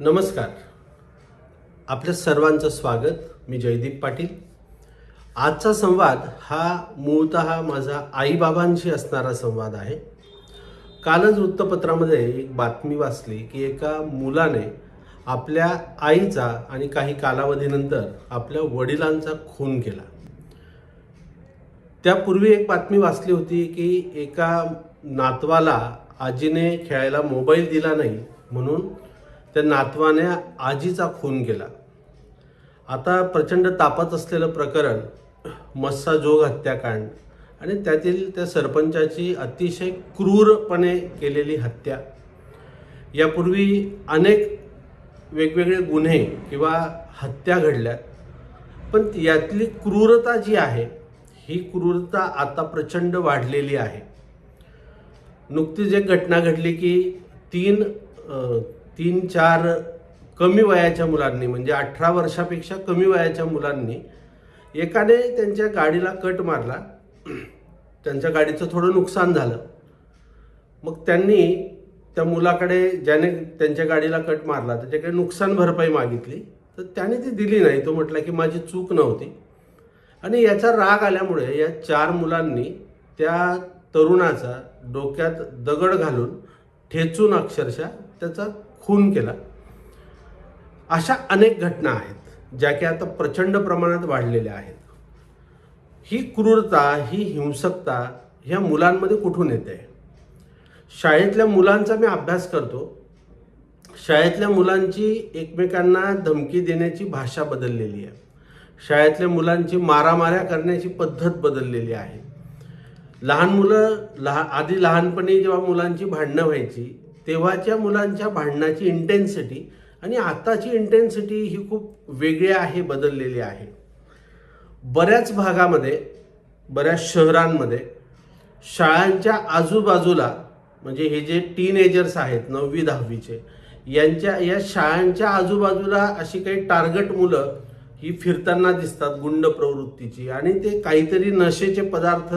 नमस्कार. आपल्या सर्वांचं स्वागत. मी जयदीप पाटील. आजचा संवाद हा मूळत माझा आईबाबांशी असणारा संवाद आहे. कालच वृत्तपत्रामध्ये एक बातमी वाचली की एका मुलाने आपल्या आईचा आणि काही कालावधीनंतर आपल्या वडिलांचा खून केला. त्यापूर्वी एक बातमी वाचली होती की एका नातवाला आजीने खेळायला मोबाईल दिला नाही म्हणून त्या नातवाने आजीचा खून केला. आता प्रचंड तापत असलेलं प्रकरण मस्सा जोग हत्याकांड आणि त्यातील त्या सरपंचाची अतिशय क्रूरपणे केलेली हत्या. यापूर्वी अनेक वेगवेगळे गुन्हे किंवा हत्या घडल्या पण यातली क्रूरता जी आहे ही क्रूरता आता प्रचंड वाढलेली आहे. नुकतीच एक घटना घडली की तीन तीन चार कमी वयाच्या मुलांनी म्हणजे अठरा वर्षापेक्षा कमी वयाच्या मुलांनी एकाने त्यांच्या गाडीला कट मारला. त्यांच्या गाडीचं थोडं नुकसान झालं. मग त्यांनी त्या मुलाकडे ज्याने त्यांच्या गाडीला कट मारला त्याच्याकडे नुकसान भरपाई मागितली. तर त्याने ती दिली नाही. तो म्हटला की माझी चूक नव्हती. आणि याचा राग आल्यामुळे या चार मुलांनी त्या तरुणाचा डोक्यात दगड घालून ठेचून अक्षरशः त्याचा खून केला. अशा अनेक घटना आहेत ज्या की आता प्रचंड प्रमाणात वाढलेल्या आहेत. ही क्रूरता ही हिंसकता ह्या मुलांमध्ये कुठून येते? शाळेतल्या मुलांचा मी अभ्यास करतो. शाळेतल्या मुलांची एकमेकांना धमकी देण्याची भाषा बदललेली आहे. शाळेतल्या मुलांची मारामाऱ्या करण्याची पद्धत बदललेली आहे. लहान मुलं लहा आधी लहानपणी जेव्हा मुलांची भांडणं व्हायची तेव्हाच्या मुलांच्या भांडणाची इंटेन्सिटी आणि आताची इंटेन्सिटी ही खूप वेगळी आहे बदललेली आहे. बऱ्याच भागामध्ये बऱ्याच शहरांमध्ये शाळांच्या आजूबाजूला म्हणजे हे जे टीनेजर्स आहेत नववी दहावीचे यांच्या या शाळांच्या आजूबाजूला अशी काही टार्गेट मुलं ही फिरताना दिसतात गुंड प्रवृत्तीची. आणि ते काहीतरी नशेचे पदार्थ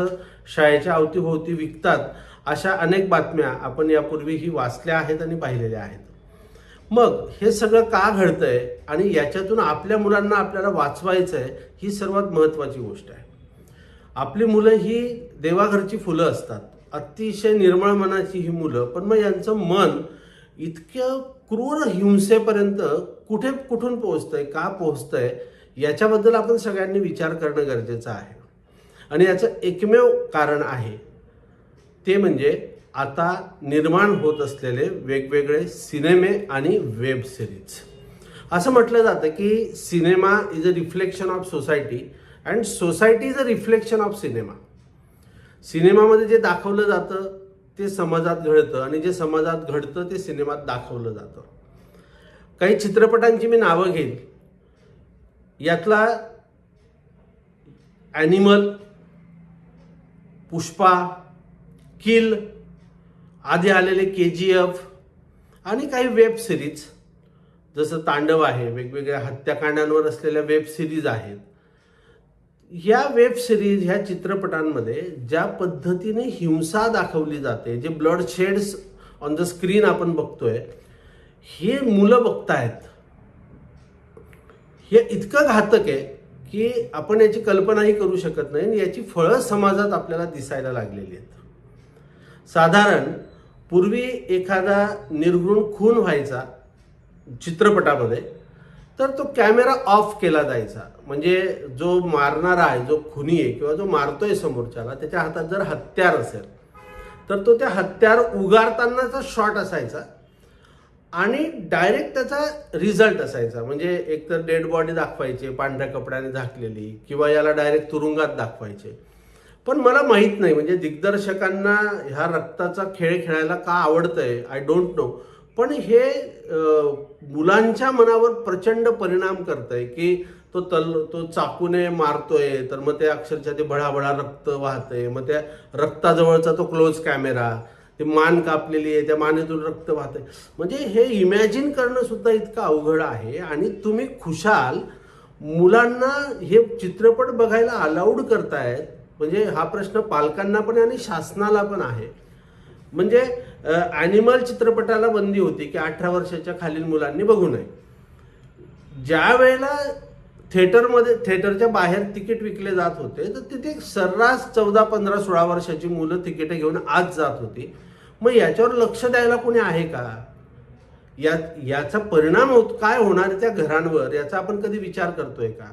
शाळेच्या अवतीभोवती विकतात. अशा अनेक बातम्या आपण यापूर्वीही वाचल्या आहेत आणि पाहिलेल्या आहेत. मग हे सगळं का घडतंय आणि याच्यातून आपल्या मुलांना आपल्याला वाचवायचं आहे ही सर्वात महत्त्वाची गोष्ट आहे. आपली मुलं ही देवाघरची फुलं असतात. अतिशय निर्मळ मनाची ही मुलं पण मग यांचं मन इतक्या क्रूर हिंसेपर्यंत कुठे कुठून पोहोचतंय का पोहोचतंय याच्याबद्दल आपण सगळ्यांनी विचार करणं गरजेचं आहे. आणि याचं एकमेव कारण आहे ते म्हणजे आता निर्माण होत असलेले वेगवेगळे सिनेमे आणि वेब सिरीज. असं म्हटलं जातं की cinema is a reflection of society and society is a reflection of cinema सिनेमामध्ये जे दाखवलं जातं ते समाजात घडतं आणि जे समाजात घडतं ते सिनेमात दाखवलं जातं. काही चित्रपटांची मी नावं घेईन. यातला ॲनिमल पुष्पा किल आधी आलेले के जी एफ आणि काही वेब सिरीज. जसं तांडव आहे वेगवेगळ्या हत्याकांडांवर असलेल्या वेब सिरीज आहेत. ह्या वेब सिरीज ह्या चित्रपटांमध्ये ज्या पद्धतीने हिंसा दाखवली जाते जे blood sheds on the screen आपण बघतोय हे मुलं बघतायत. हे इतकं घातक आहे की आपण याची कल्पनाही करू शकत नाही आणि याची फळं समाजात आपल्याला दिसायला लागलेली आहेत. साधारण पूर्वी एखादा निर्घृण खून व्हायचा चित्रपटामध्ये तर तो कॅमेरा ऑफ केला जायचा. म्हणजे जो मारणारा आहे जो खुनी आहे किंवा जो मारतोय समोरच्याला त्याच्या हातात जर हत्यार असेल तर तो त्या हत्यार उगारतानाचा शॉट असायचा आणि डायरेक्ट त्याचा रिझल्ट असायचा. म्हणजे एकतर डेड बॉडी दाखवायचे पांढऱ्या कपड्याने झाकलेली किंवा याला डायरेक्ट तुरुंगात दाखवायचे. पण मला माहीत नाही म्हणजे दिग्दर्शकांना ह्या रक्ताचा खेळ खेळायला का आवडतंय? आय डोंट नो पण हे मुलांच्या मनावर प्रचंड परिणाम करतंय की तो तल तो चाकूने मारतोय तर मग ते अक्षरशः ते भळाभळा रक्त वाहतंय मग त्या रक्ताजवळचा तो क्लोज कॅमेरा ते मान कापलेली आहे त्या मानेतून रक्त वाहतंय. म्हणजे हे इमॅजिन करणं सुद्धा इतकं अवघड आहे आणि तुम्ही खुशाल मुलांना हे चित्रपट बघायला अलाउड करतायत म्हणजे हा प्रश्न पालकांना पण आणि शासनाला पण आहे. म्हणजे ॲनिमल चित्रपटाला बंदी होती की अठरा वर्षाच्या खालील मुलांनी बघू नये. ज्या वेळेला थिएटरमध्ये थिएटरच्या बाहेर तिकीट विकले जात होते तर तिथे सर्रास चौदा पंधरा सोळा वर्षाची मुलं तिकीटं घेऊन आज जात होती. मग याच्यावर लक्ष द्यायला कोणी आहे का? या याचा परिणाम होत काय होणार त्या घरांवर? याचा आपण कधी विचार करतोय का?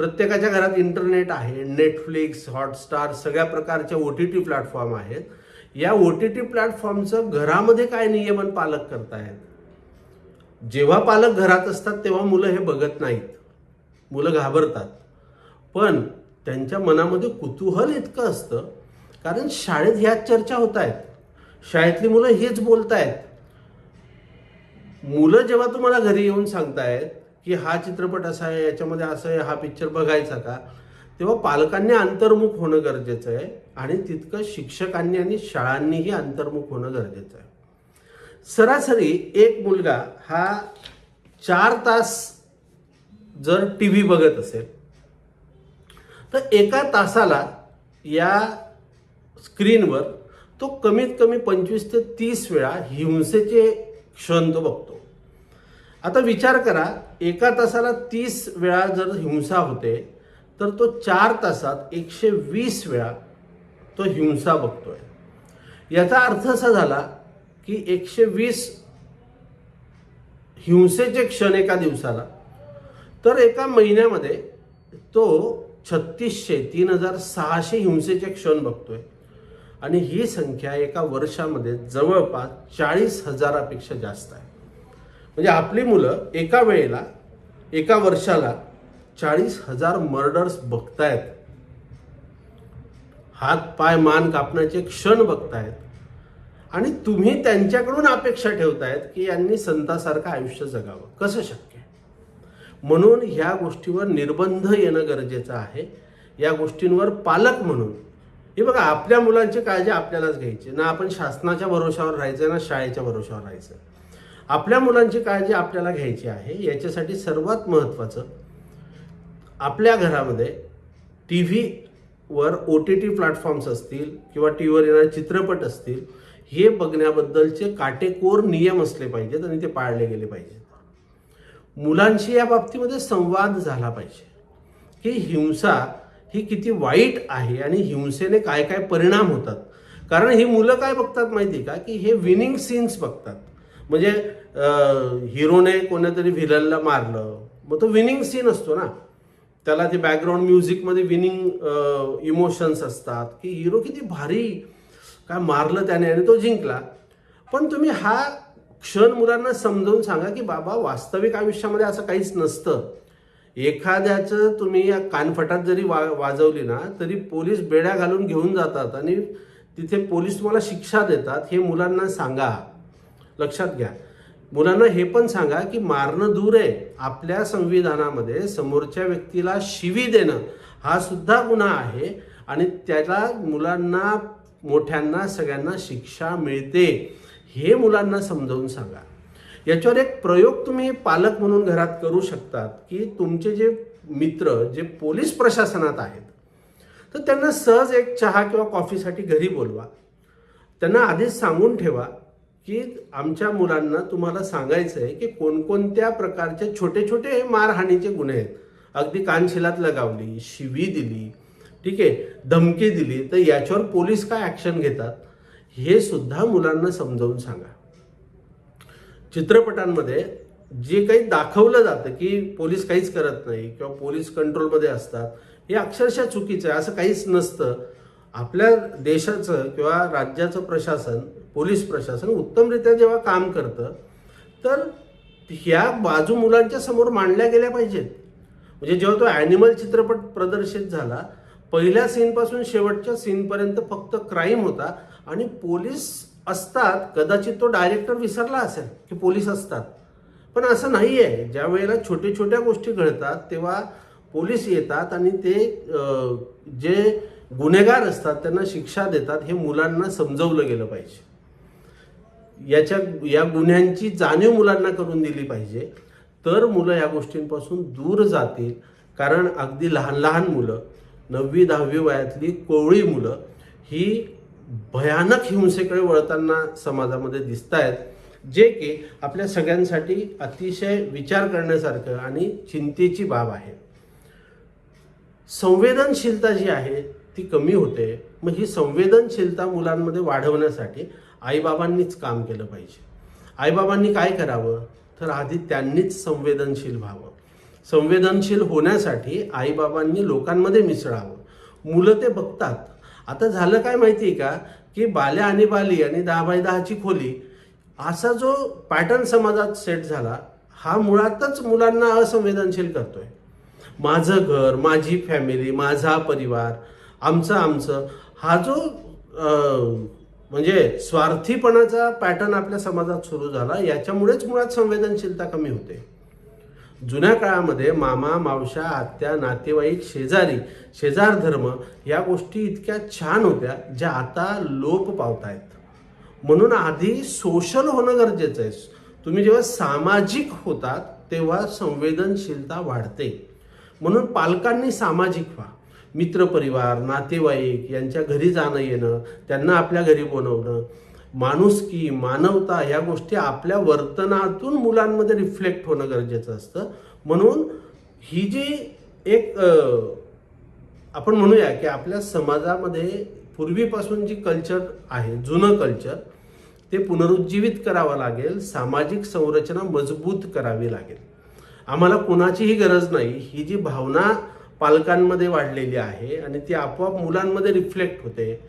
प्रत्येकाच्या घरात इंटरनेट आहे नेटफ्लिक्स हॉटस्टार सगळ्या प्रकारच्या ओ टी टी प्लॅटफॉर्म आहेत. या ओ टी टी प्लॅटफॉर्मचं घरामध्ये काय नियमन पालक करतायत? जेव्हा पालक घरात असतात तेव्हा मुलं हे बघत नाहीत. मुलं घाबरतात. पण त्यांच्या मनामध्ये कुतूहल इतकं असतं कारण शाळेत ह्याच चर्चा होत आहेत शाळेतली मुलं हेच बोलतायत. मुलं जेव्हा तुम्हाला घरी येऊन सांगतायत की हा चित्रपट असा आहे याच्यामध्ये असं आहे हा पिक्चर बघायचा का? तेव्हा पालकांनी अंतर्मुख होणं गरजेचं आहे आणि तितकं शिक्षकांनी आणि शाळांनीही अंतर्मुख होणं गरजेचं आहे. सरासरी एक मुलगा हा चार तास जर टी व्ही बघत असेल तर एका तासाला या स्क्रीनवर तो कमीत कमी पंचवीस ते तीस वेळा हिंसेचे क्षण तो बघतो. आता विचार करा एका तासाला तीस वेळा जर हिंसा होते तर तो चार तासात एकशे वीस वेळा तो हिंसा बघतोय. याचा अर्थ असा झाला की एकशे वीस हिंसेचे क्षण एका दिवसाला तर एका महिन्यामध्ये तो छत्तीसशे तीन हजार सहाशे हिंसेचे क्षण बघतोय. आणि ही संख्या एका वर्षामध्ये जवळपास चाळीस हजारापेक्षा जास्त आहे. म्हणजे आपली मुलं एका वेळेला एका वर्षाला चाळीस हजार मर्डर्स बघतायत. हात पाय मान कापण्याचे क्षण बघतायत. आणि तुम्ही त्यांच्याकडून अपेक्षा ठेवतायत की यांनी संतासारखं आयुष्य जगावं. कसं शक्य म्हणून ह्या गोष्टीवर निर्बंध येणं गरजेचं आहे. या गोष्टींवर पालक म्हणून. हे बघा आपल्या मुलांची काळजी आपल्यालाच घ्यायची. ना आपण शासनाच्या भरोशावर राहायचं ना शाळेच्या भरोशावर राहायचं. आपल्या मुलांची काळजी आपल्याला घ्यायची आहे याच्यासाठी सर्वात महत्त्वाचं आपल्या घरामध्ये टी व्हीवर ओ टी टी प्लॅटफॉर्म्स असतील किंवा टी व्हीवर येणारे चित्रपट असतील हे बघण्याबद्दलचे काटेकोर नियम असले पाहिजेत आणि ते पाळले गेले पाहिजेत. मुलांशी या बाबतीमध्ये संवाद झाला पाहिजे. की हिंसा ही किती वाईट आहे आणि हिंसेने काय काय परिणाम होतात. कारण ही मुलं काय बघतात माहिती का? की हे विनिंग सीन्स बघतात. म्हणजे हिरोने कोणीतरी व्हिलनला मारलं. मग तो विनिंग सीन असतो ना. त्याला ते बॅकग्राऊंड म्युझिकमध्ये विनिंग इमोशन्स असतात. की हिरो किती भारी काय मारलं त्याने आणि तो जिंकला. पण तुम्ही हा क्षण मुलांना समजावून सांगा की बाबा वास्तविक आयुष्यामध्ये असं काहीच नसतं. एखाद्याचं तुम्ही या कानफटात जरी वा वाजवली ना तरी पोलीस बेड्या घालून घेऊन जातात आणि तिथे पोलीस तुम्हाला शिक्षा देतात हे मुलांना सांगा. लक्षात घ्या. मुलांना हे पण सांगा की मारणं दूर आहे. आपल्या संविधानामध्ये समोरच्या व्यक्तीला शिवी देणं हा सुद्धा गुन्हा आहे आणि त्याला मुलांना मोठ्यांना सगळ्यांना शिक्षा मिळते हे मुलांना समजावून सांगा. याच्यावर एक प्रयोग तुम्ही पालक म्हणून घरात करू शकतात की तुमचे जे मित्र जे पोलीस प्रशासनात आहेत तर त्यांना सहज एक चहा किंवा कॉफीसाठी घरी बोलवा. त्यांना आधीच सांगून ठेवा की आमच्या मुलांना तुम्हाला सांगायचं आहे की कोणकोणत्या प्रकारचे छोटे छोटे मारहाणीचे गुन्हे आहेत. अगदी कानशिलात लगावली शिवी दिली ठीक आहे धमकी दिली तर याच्यावर पोलीस काय ॲक्शन घेतात? हे सुद्धा मुलांना समजावून सांगा. चित्रपटांमध्ये जे काही दाखवलं जातं की पोलीस काहीच करत नाही किंवा पोलीस कंट्रोलमध्ये असतात हे अक्षरशः चुकीचं आहे असं काहीच नसतं. आपल्या देशाचं किंवा राज्याचं प्रशासन पोलीस प्रशासन उत्तमरित्या जेव्हा काम करतं तर ह्या बाजू मुलांच्या समोर मांडल्या गेल्या पाहिजेत. म्हणजे जेव्हा तो ॲनिमल चित्रपट प्रदर्शित झाला पहिल्या सीनपासून शेवटच्या सीनपर्यंत फक्त क्राईम होता आणि पोलीस असतात कदाचित तो डायरेक्टर विसरला असेल की पोलीस असतात. पण असं नाही आहे ज्या वेळेला छोट्या छोट्या गोष्टी घडतात तेव्हा पोलीस येतात आणि ते जे गुन्हेगार असतात त्यांना शिक्षा देतात हे मुलांना समजवलं गेलं पाहिजे. याच्या या गुन्ह्यांची जाणीव मुलांना करून दिली पाहिजे. तर मुलं या गोष्टींपासून दूर जातील. कारण अगदी लहान लहान मुलं नववी दहावी वयातली कोवळी मुलं ही भयानक हिंसेकडे वळताना समाजामध्ये दिसत आहेत जे की आपल्या सगळ्यांसाठी अतिशय विचार करण्यासारखं आणि चिंतेची बाब आहे. संवेदनशीलता जी आहे ती कमी होते. मग ही संवेदनशीलता मुलांमध्ये वाढवण्यासाठी आईबाबांनीच काम केलं पाहिजे. आईबाबांनी काय करावं? तर आधी त्यांनीच संवेदनशील व्हावं. संवेदनशील होण्यासाठी आईबाबांनी लोकांमध्ये मिसळावं. मुलं ते बघतात. आता झालं काय माहिती आहे का? की बाल्या आणि बाली आणि दहा बाय दहाची खोली असा जो पॅटर्न समाजात सेट झाला हा मुळातच मुलांना असंवेदनशील करतोय. माझं घर माझी फॅमिली माझा परिवार आमचं आमचं हा जो म्हणजे स्वार्थीपणाचा पॅटर्न आपल्या समाजात सुरू झाला याच्यामुळेच मुळात संवेदनशीलता कमी होते. जुन्या काळामध्ये मामा मावशा आत्या नातेवाईक शेजारी शेजार धर्म या गोष्टी इतक्या छान होत्या ज्या आता लोप पावत आहेत म्हणून आधी सोशल होणं गरजेचं आहे. तुम्ही जेव्हा सामाजिक होतात तेव्हा संवेदनशीलता वाढते. म्हणून पालकांनी सामाजिक व्हा. मित्रपरिवार नातेवाईक यांच्या घरी जाणं येणं त्यांना आपल्या घरी बोलवणं. माणुसकी मानवता या गोष्टी आपल्या वर्तनातून मुलांमध्ये रिफ्लेक्ट होणं गरजेचं असतं. म्हणून ही जी एक आपण म्हणूया की आपल्या समाजामध्ये पूर्वीपासून जी कल्चर आहे जुनं कल्चर ते पुनरुज्जीवित करावं लागेल सामाजिक संरचना मजबूत करावी लागेल. आम्हाला कुणाचीही गरज नाही. ही जी भावना पालकांमध्ये वाढलेली आहे आणि ती आपोआप मुलांमध्ये रिफ्लेक्ट होते.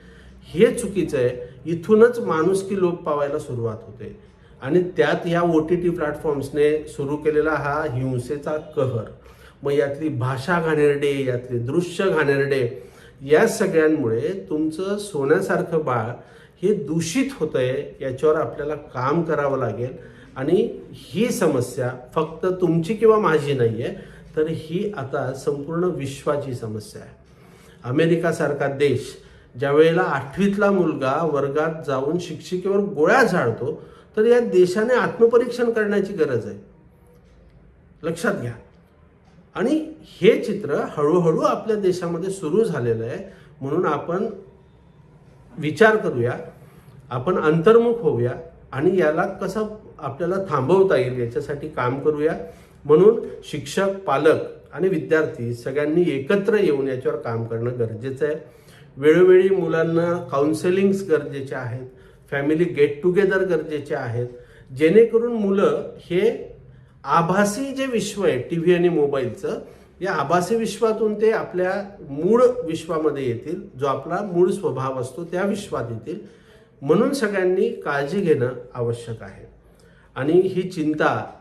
हे चुकीचं आहे. इथूनच माणुसकी लोप पावायला सुरुवात होते. आणि त्यात ह्या ओ टी टी प्लॅटफॉर्म्सने सुरू केलेला हा हिंसेचा कहर. मग यातली भाषा घाणेरडे यातले दृश्य घाणेरडे या सगळ्यांमुळे तुमचं सोन्यासारखं बाळ हे दूषित होतंय याच्यावर आपल्याला काम करावं लागेल. आणि ही समस्या फक्त तुमची किंवा माझी नाही आहे तर ही आता संपूर्ण विश्वाची समस्या आहे. अमेरिकासारखा देश ज्या वेळेला आठवीतला मुलगा वर्गात जाऊन शिक्षिकेवर गोळ्या झाडतो तर या देशाने आत्मपरीक्षण करण्याची गरज आहे. लक्षात घ्या. आणि हे चित्र हळूहळू आपल्या देशामध्ये सुरू झालेलं आहे. म्हणून आपण विचार करूया. आपण अंतर्मुख होऊया आणि याला कसं आपल्याला थांबवता येईल याच्यासाठी काम करूया. म्हणून शिक्षक पालक आणि विद्यार्थी सगळ्यांनी एकत्र येऊन याच्यावर काम करणं गरजेचं आहे. वेळोवेळी मुलांना काउन्सेलिंग्स गरजेचे आहेत फॅमिली गेट टुगेदर गरजेचे आहेत. जेणेकरून मुलं हे आभासी जे विश्व आहे टी व्ही आणि मोबाईलचं या आभासी विश्वातून ते आपल्या मूळ विश्वामध्ये येतील जो आपला मूळ स्वभाव असतो त्या विश्वात येतील. म्हणून सगळ्यांनी काळजी घेणं आवश्यक आहे. आणि ही चिंता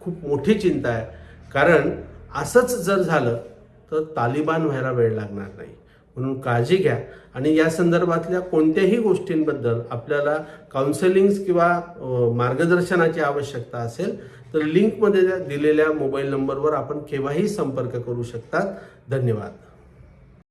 खूप मोठी चिंता आहे. कारण असंच जर झालं तर तालिबान व्हायला वेळ लागणार नाही. म्हणून काळजी घ्या. आणि या संदर्भातल्या कोणत्याही गोष्टींबद्दल आपल्याला काउन्सिलिंग्स किंवा मार्गदर्शनाची आवश्यकता असेल तर लिंकमध्ये दिलेल्या मोबाईल नंबरवर आपण केव्हाही संपर्क करू शकतात. धन्यवाद.